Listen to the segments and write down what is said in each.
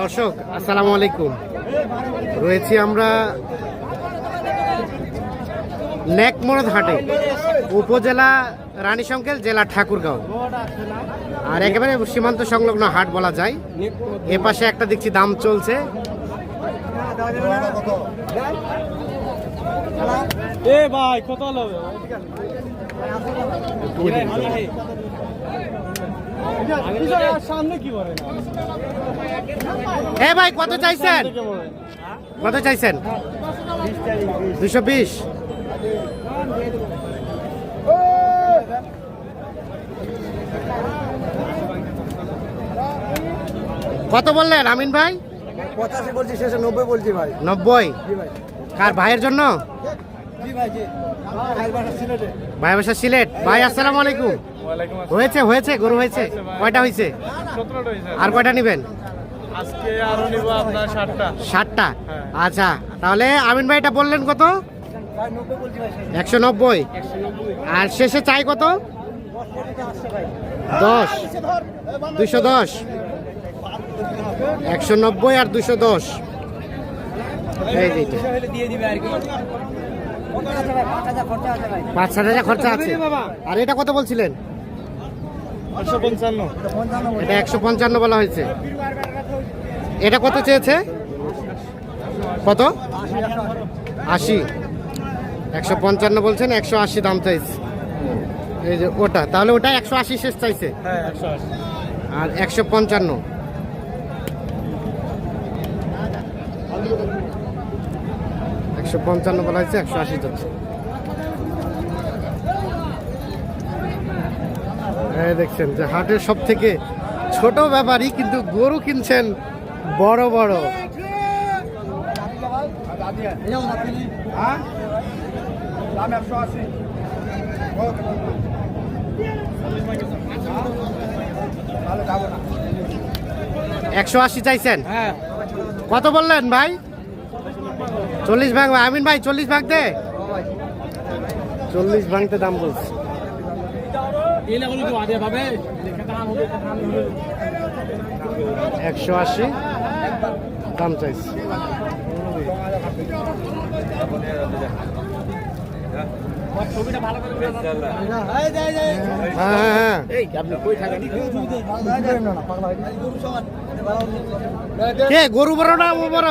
দর্শক, আসসালামু আলাইকুম। রয়েছি আমরা নেকমরদ হাটে, উপজেলা রানীশঙ্কেল জেলা ঠাকুরগাঁও। আর একেবারে সীমান্ত সংলগ্ন হাট বলা যায়। এ পাশে একটা দেখছি দাম চলছে। ভাই, কত এ ভাই কত চাইছেন? কত চাইছেন? দুশো বিশ। কত বললেন আমিন ভাই? পঁচাশি বলছি শেষে নব্বই বলছি ভাই। নব্বই? কার ভাইয়ের জন্য? ভাই বাসা সিলেটে। ভাই আসসালামু আলাইকুম। হয়েছে হয়েছে গরু হয়েছে। কয়টা হয়েছে? আর কয়টা নেবেন? আজকে আরও নিবো আপনার ষাটটা হ্যাঁ। আচ্ছা তাহলে আমিন ভাই এটা বললেন কত? ভাই নব্বই বলছি ভাই একশো নব্বই। একশো নব্বই আর শেষে চাই কত? দশ। দুশো দশ। একশো নব্বই আর দুশো দশ। এই যে দিয়ে দিবে আর কি পাঁচ সাত হাজার খরচা আছে। আর এটা কত বলছিলেন? একশো পঞ্চান্ন। এটা একশো পঞ্চান্ন বলা হয়েছে। এটা কত চেয়েছে? কত? আশি। একশো পঞ্চান্ন বলছেন একশো আশি দাম চাইছে। এই যে ওটা তাহলে ওটা একশো আশি শেষ চাইছে? হ্যাঁ আর একশো পঞ্চান্ন। একশো পঞ্চান্ন বলা হয়েছে একশো আশি যাচ্ছে এই দেখছেন যে হাটের সব থেকে ছোট ব্যাপারই কিন্তু গরু কিনছেন বড় বড়। একশো আশি চাইছেন? হ্যাঁ। কত বললেন ভাই? চল্লিশ ভাগ আমিন ভাই চল্লিশ ভাগ দে। চল্লিশ ভাঙতে দাম বলছে। একশো আশি। দাম চাইছে। হ্যাঁ হ্যাঁ হ্যাঁ। গরু বড় না ও বড়?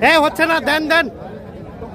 হ্যাঁ। হচ্ছে না, দেন দেন।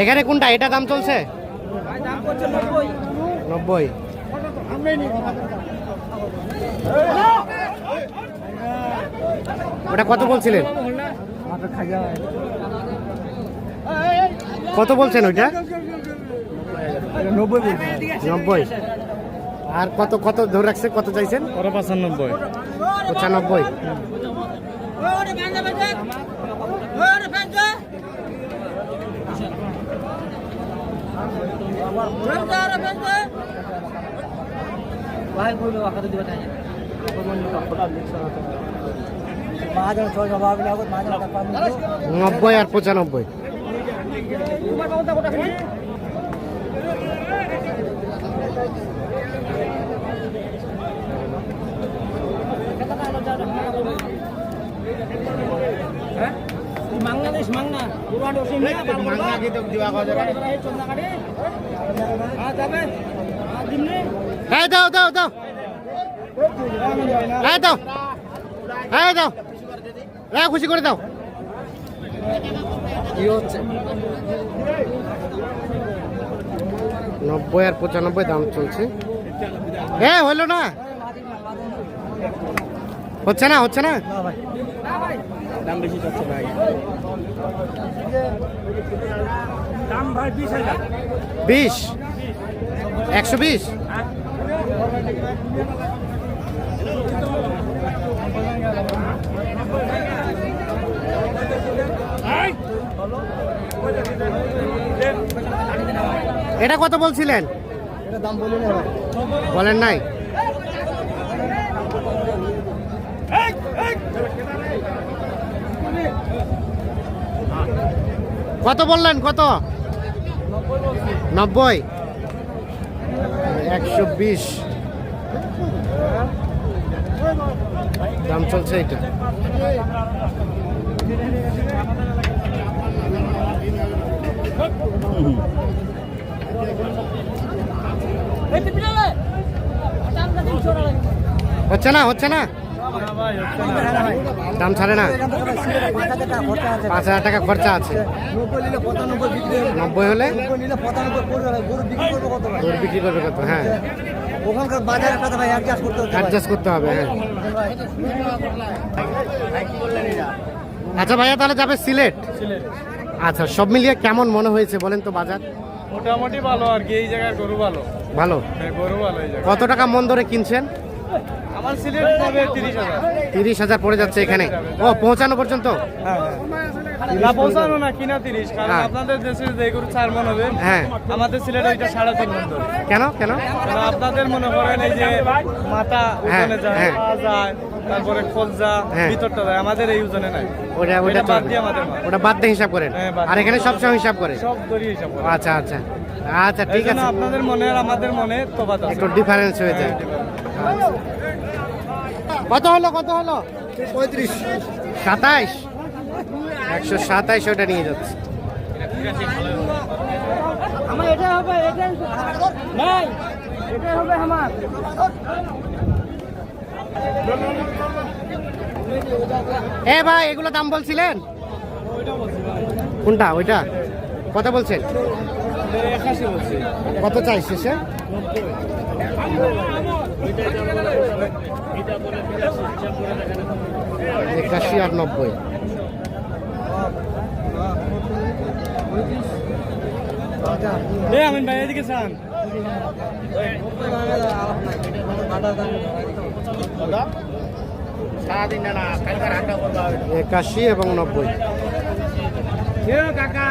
এখানে কোনটা? এটা দাম চলছে? নব্বই। ওটা কত বলছিলেন? কত বলছেন ওইটা? নব্বই নব্বই। আর কত কত ধরে রাখছে? কত চাইছেন? পঁচানব্বই। পঁচানব্বই। নব্বই আর পঁচানব্বই বাংলাদেশ মাংনা পুরানো মাংনা কিন্তু দিবা যাবে। হ্যাঁ দাও দাও দাও। হ্যাঁ দাও। দাও। খুশি করে দাও। কি হচ্ছে? নব্বই আর পঁচানব্বই দাম চলছে। হ্যাঁ হলো না। হচ্ছে না হচ্ছে না? দাম বেশি যাচ্ছে ভাই। দাম ভাই বিশ হাজার। বিশ? একশো বিশ? এটা কত বলছিলেন? এটা দাম বলেন নাই। কত বললেন কত? নব্বই। একশো বিশ। দাম চলছে এটা হচ্ছে না হচ্ছে না? দাম ছাড়ে না? পাঁচ হাজার টাকা খরচা আছে। নব্বই হলে? গরু বিক্রি করবে কত? হ্যাঁ। ওখানকার বাজারের কথা ভাই অ্যাডজাস্ট করতে হচ্ছে অ্যাডজাস্ট করতে হবে হ্যাঁ। আচ্ছা ভাইয়া তাহলে যাবে সিলেট? আচ্ছা সব মিলিয়ে কেমন মনে হয়েছে বলেন তো বাজার? মোটামুটি ভালো আর কি এই জায়গায় গরু ভালো। ভালো? হ্যাঁ, গরু ভালো কত টাকা মন ধরে কিনছেন? তিরিশ হাজার। পড়ে যাচ্ছে এখানে। ও পৌঁছানো পর্যন্ত? না পৌঁছানো না কিনা তিরিশ। কারণ হ্যাঁ। আপনাদের দেশে যে গরু চার মন হবে হ্যাঁ। আমাদের সিলেট ওইটা সাড়ে তিন মন কেন কেন? আপনাদের মনে করেন এই যে মাথা হ্যাঁ, ওজনে যায় হ্যাঁ। যায় তারপরে খোলজা হ্যাঁ। ভিতরটা যায় আমাদের এই ওজনে নাই। ওটা ওটা বাদ দিয়ে আমাদের ওটা বাদ দিয়ে হিসাব করেন। হ্যাঁ, আর। এখানে সবসময় হিসাব করে? সব দড়ি হিসাব করে। আচ্ছা আচ্ছা। আচ্ছা ঠিক আছে। আপনাদের মনে আর আমাদের মনে তোবাত আছে। একটু ডিফারেন্স হয়ে যায়। কত হলো কত হলো? পঁয়ত্রিশ। সাতাইশ? একশো সাতাইশ ওটা নিয়ে যাচ্ছে। আমার এটা হবে এটা নাই এটা হবে আমার। এ ভাই এগুলো দাম বলছিলেন? কোনটা ওইটা? কত বলছেন? কত চাই শেষে একাশি আর নব্বই। এ আমিন ভাই এদিকে চান একাশি এবং নব্বই। কাকা।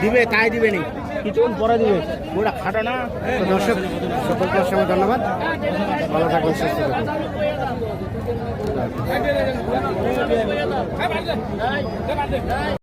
দিবে, তাই দিবে নি? কিছুক্ষণ পরে দিবে। ওটা খাটো না। দর্শক, সকলকে অসংখ্য ধন্যবাদ। ভালো থাকুন, সুস্থ থাকুন।